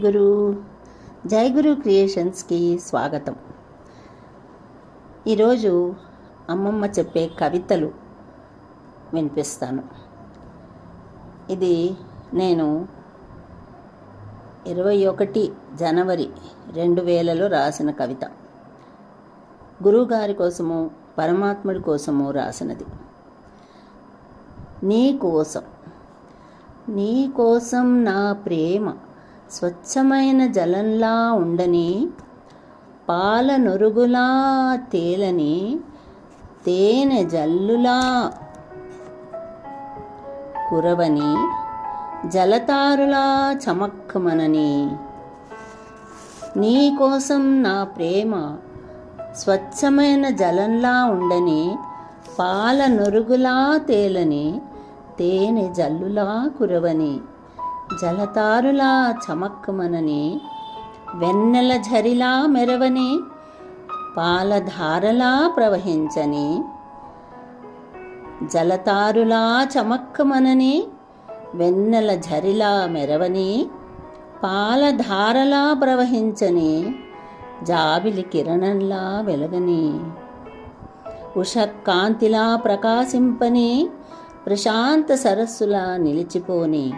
గురు జై గురు క్రియేషన్స్కి స్వాగతం. ఈరోజు అమ్మమ్మ చెప్పే కవితలు వినిపిస్తాను. ఇది నేను ఇరవై ఒకటి జనవరి రెండు వేలలో రాసిన కవిత. గురువుగారి కోసము పరమాత్ముడి కోసము రాసినది. నీ కోసం నీ కోసం నా ప్రేమ స్వచ్ఛమైన జలంలా ఉండని పాల నొరుగులా తేలని తేనె జల్లులా కురవని జలతారులా చమక్కమనని. నీ కోసం నా ప్రేమ స్వచ్ఛమైన జలంలా ఉండని పాల నొరుగులా తేలని తేనె జల్లులా కురవని. జలతారులా చమక్కమనని వెన్నెల ఝరిలా మెరవని పాలధారలా ప్రవహించని జలతారులా చమక్కమనని వెన్నెల ఝరిలా మెరవని పాలధారలా ప్రవహించని జాబిలి కిరణంలా వెలగని. ఉషకాంతిలా ప్రకాశింపని ప్రశాంత సరస్సులా నిలిచిపోని.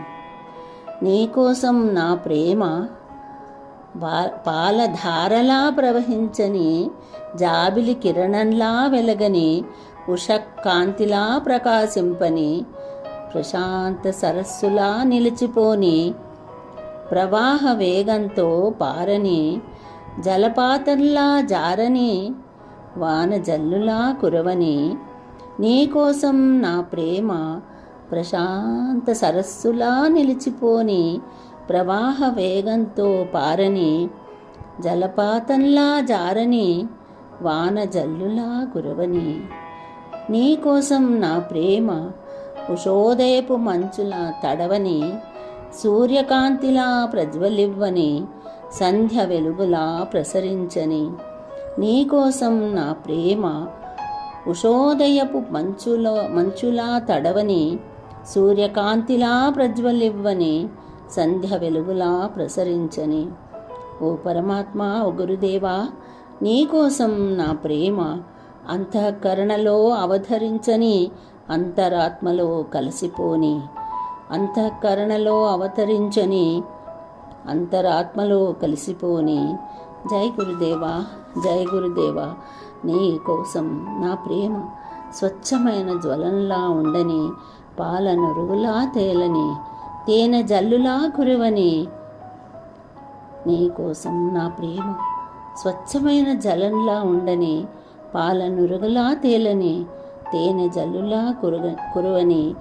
నీకోసం నా ప్రేమ పాలధారలా ప్రవహించని జాబిలి కిరణంలా వెలగని ఉషకాంతిలా ప్రకాశింపని ప్రశాంత సరస్సులా నిలిచిపోని ప్రవాహ వేగంతో పారని జలపాతంలా జారని వాన జల్లులా కురవని నీకోసం నా ప్రేమ ప్రశాంత సరస్సులా నిలిచిపోని ప్రవాహ వేగంతో పారని జలపాతంలా జారని వాన జల్లులా కురవని నీకోసం నా ప్రేమ ఉషోదయపు మంచులా తడవని సూర్యకాంతిలా ప్రజ్వలివ్వని సంధ్య వెలుగులా ప్రసరించని నీకోసం నా ప్రేమ ఉషోదయపు మంచులో మంచులా తడవని సూర్యకాంతిలా ప్రజ్వలివ్వని సంధ్య వెలుగులా ప్రసరించని. ఓ పరమాత్మ ఓ గురుదేవా నీకోసం నా ప్రేమ అంతఃకరణలో అవతరించని అంతరాత్మలో కలిసిపోని అంతఃకరణలో అవతరించని అంతరాత్మలో కలిసిపోని. జై గురుదేవా జై గురుదేవా నీ కోసం నా ప్రేమ స్వచ్ఛమైన జ్వలంలా ఉండని పాల నొరుగులా తేలని తేనె జల్లులా కురవని. నీకోసం నా ప్రేమ స్వచ్ఛమైన జలంలా ఉండని పాల నురుగులా తేలని తేనె జల్లులా కురుగ కురువని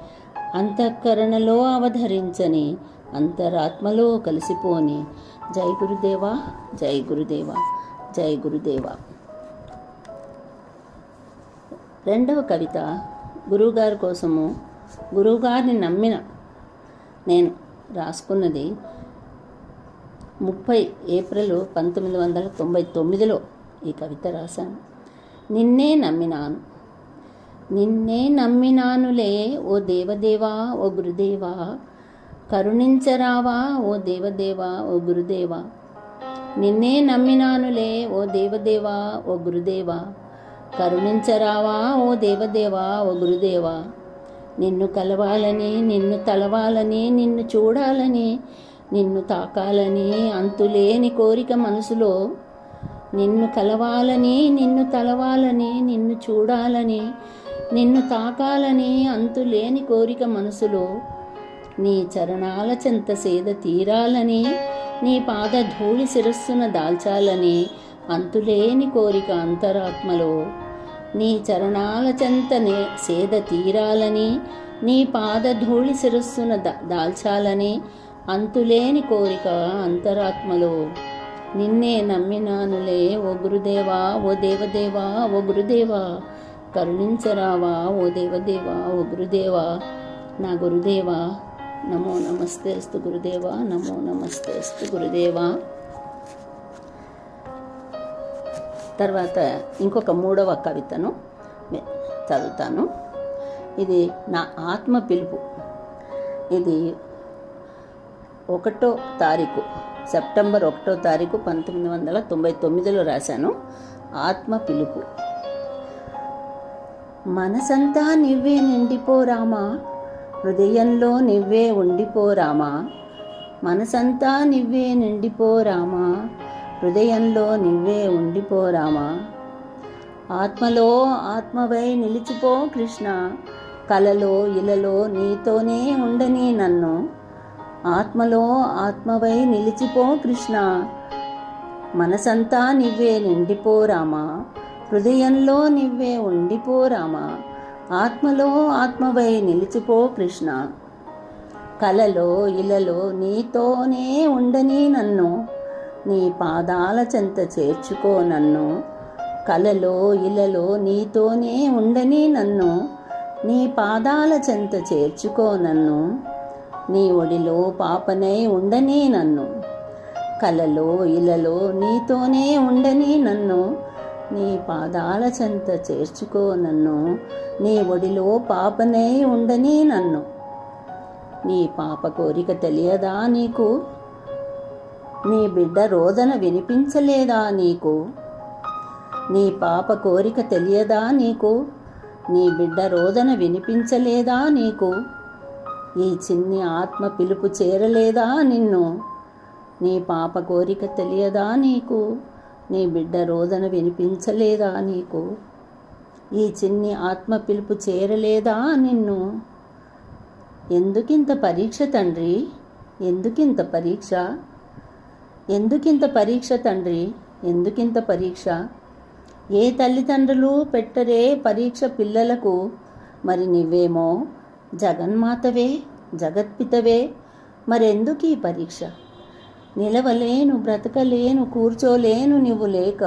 అంతఃకరణలో అవధరించని అంతరాత్మలో కలిసిపోని. జై గురుదేవా జై గురుదేవా జై గురుదేవా. రెండవ కవిత గురువుగారి కోసము గురువుగారిని నమ్మిన నేను రాసుకున్నది ముప్పై ఏప్రిల్ పంతొమ్మిది వందల తొంభై తొమ్మిదిలో ఈ కవిత రాశాను. నిన్నే నమ్మినాను. నిన్నే నమ్మినానులే ఓ దేవదేవా ఓ గురుదేవా. కరుణించరావా ఓ దేవదేవా ఓ గురుదేవా. నిన్నే నమ్మినానులే ఓ దేవదేవా ఓ గురుదేవా. కరుణించరావా ఓ దేవదేవా ఓ గురుదేవా. నిన్ను కలవాలని నిన్ను తలవాలని నిన్ను చూడాలని నిన్ను తాకాలని అంతులేని కోరిక మనసులో నిన్ను కలవాలని నిన్ను తలవాలని నిన్ను చూడాలని నిన్ను తాకాలని అంతులేని కోరిక మనసులో నీ చరణాల చెంత సేద తీరాలని నీ పాద ధూళి శిరస్సున దాల్చాలని అంతులేని కోరిక అంతరాత్మలో నీ చరణాల చెంతనే సేద తీరాలని నీ పాద ధూళి శిరస్సున ద దాల్చాలని అంతులేని కోరిక అంతరాత్మలో. నిన్నే నమ్మినానులే ఓ గురుదేవా ఓ దేవదేవా ఓ గురుదేవా కరుణించరావా ఓ దేవదేవా ఓ గురుదేవా నా గురుదేవా నమో నమస్తే అస్తు గురుదేవా నమో నమస్తే అస్తు గురుదేవా. తర్వాత ఇంకొక మూడవ కవితను చదువుతాను. ఇది నా ఆత్మ పిలుపు. ఇది ఒకటో తారీఖు సెప్టెంబర్ ఒకటో తారీఖు పంతొమ్మిది వందల తొంభై తొమ్మిదిలో రాశాను. ఆత్మ పిలుపు. మనసంతా నివ్వే నిండిపోరామా హృదయంలో నివ్వే ఉండిపోరామా మనసంతా నివ్వే నిండిపోరామా హృదయంలో నివ్వే ఉండిపోరామా ఆత్మలో ఆత్మవై నిలిచిపో కృష్ణ. కలలో ఇలలో నీతోనే ఉండని నన్ను. ఆత్మలో ఆత్మవై నిలిచిపో కృష్ణ. మనసంతా నివ్వే నిండిపోరామా హృదయంలో నివ్వే ఉండిపోరామా ఆత్మలో ఆత్మవై నిలిచిపో కృష్ణ. కలలో ఇలలో నీతోనే ఉండని నన్ను. నీ పాదాల చెంత చేర్చుకో నన్ను. కలలో ఇలలో నీతోనే ఉండని నన్ను. నీ పాదాల చెంత చేర్చుకో నన్ను. నీ ఒడిలో పాపనై ఉండని నన్ను. కలలో ఇలలో నీతోనే ఉండని నన్ను. నీ పాదాల చెంత చేర్చుకో నన్ను. నీ ఒడిలో పాపనై ఉండని నన్ను. నీ పాప కోరిక తెలియదా నీకు? నీ బిడ్డ రోదన వినిపించలేదా నీకు? నీ పాప కోరిక తెలియదా నీకు? నీ బిడ్డ రోదన వినిపించలేదా నీకు? ఈ చిన్ని ఆత్మ పిలుపు చేరలేదా నిన్ను? నీ పాప కోరిక తెలియదా నీకు? నీ బిడ్డ రోదన వినిపించలేదా నీకు? ఈ చిన్ని ఆత్మ పిలుపు చేరలేదా నిన్ను? ఎందుకింత పరీక్ష తండ్రి? ఎందుకింత పరీక్ష? ఎందుకింత పరీక్ష తండ్రి? ఎందుకింత పరీక్ష? ఏ తల్లిదండ్రులు పెట్టరే పరీక్ష పిల్లలకు? మరి నువ్వేమో జగన్మాతవే జగత్పితవే మరెందుకు ఈ పరీక్ష? నిలవలేను బ్రతకలేను కూర్చోలేను నువ్వు లేక.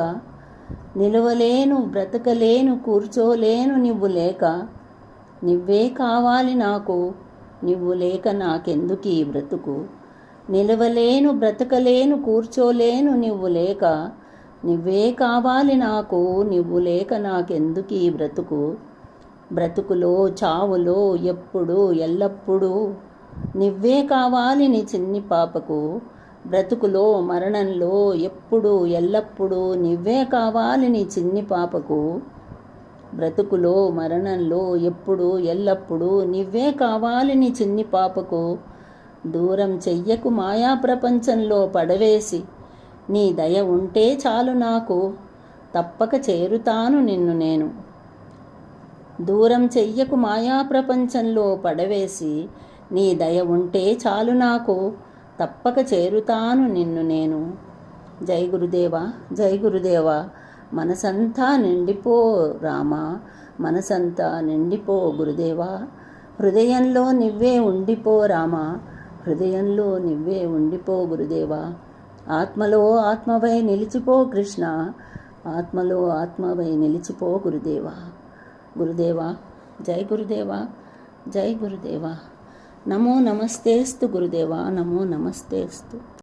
నిలవలేను బ్రతకలేను కూర్చోలేను నువ్వు లేక. నువ్వే కావాలి నాకు నువ్వు లేక నాకెందుకు ఈ బ్రతుకు? నిలవలేను బ్రతకలేను కూర్చోలేను నువ్వు లేక నువ్వే కావాలి నాకు నువ్వు లేక నాకెందుకు ఈ బ్రతుకు? బ్రతుకులో చావులో ఎప్పుడు ఎల్లప్పుడూ నువ్వే కావాలి నీ చిన్ని పాపకు. బ్రతుకులో మరణంలో ఎప్పుడు ఎల్లప్పుడూ నువ్వే కావాలి నీ చిన్ని పాపకు. బ్రతుకులో మరణంలో ఎప్పుడు ఎల్లప్పుడూ నువ్వే కావాలి నీ చిన్ని పాపకు. దూరం చెయ్యకు మాయా ప్రపంచంలో పడవేసి నీ దయ ఉంటే చాలు నాకు తప్పక చేరుతాను నిన్ను నేను. దూరం చెయ్యకు మాయా ప్రపంచంలో పడవేసి నీ దయ ఉంటే చాలు నాకు తప్పక చేరుతాను నిన్ను నేను. జై గురుదేవా జై గురుదేవా మనసంతా నిండిపో రామా మనసంతా నిండిపో గురుదేవా హృదయంలో నివ్వే ఉండిపో రామా హృదయంలో నివ్వే ఉండిపో గురుదేవా. ఆత్మలో ఆత్మవై నిలిచిపో కృష్ణ. ఆత్మలో ఆత్మవై నిలిచిపో గురుదేవా. గురుదేవా జై గురుదేవా జై గురుదేవా. నమో నమస్తేస్తు గురుదేవా నమో నమస్తేస్తు.